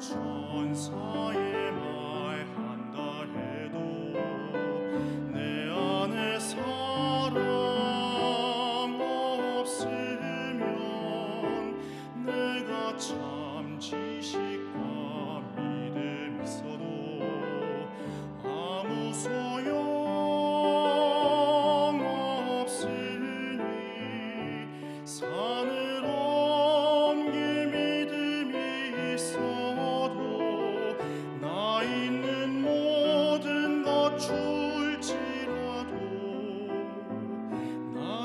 감사의 말 한다 해도 내 안에 사랑 없으면 내가 참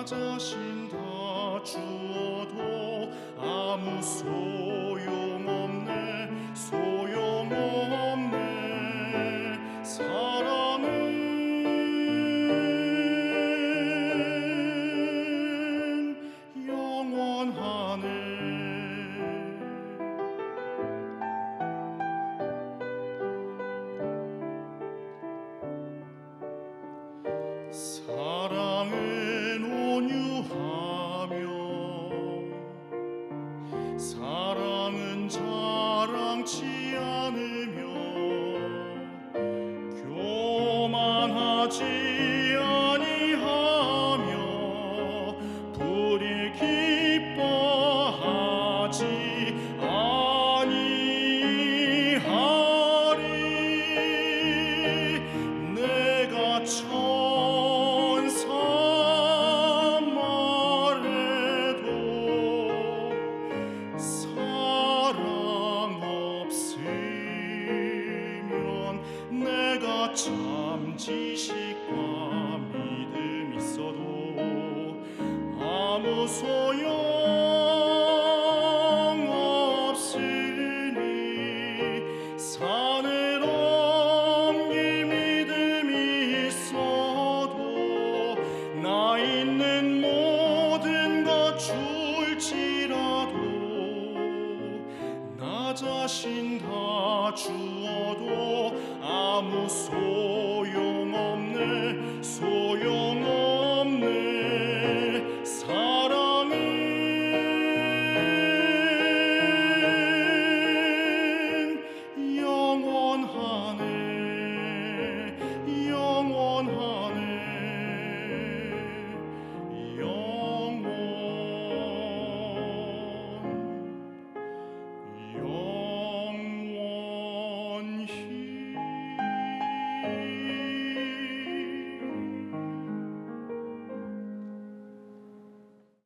자신 다 주어도 아무 소용없네 소용없네. 사랑은 영원하네. 사 자랑치 않으 참 지식과 믿음 있어도 아무 소용 없으니 산을 옮길 믿음이 있어도 나 있는 자신 다 주어도 아무 소용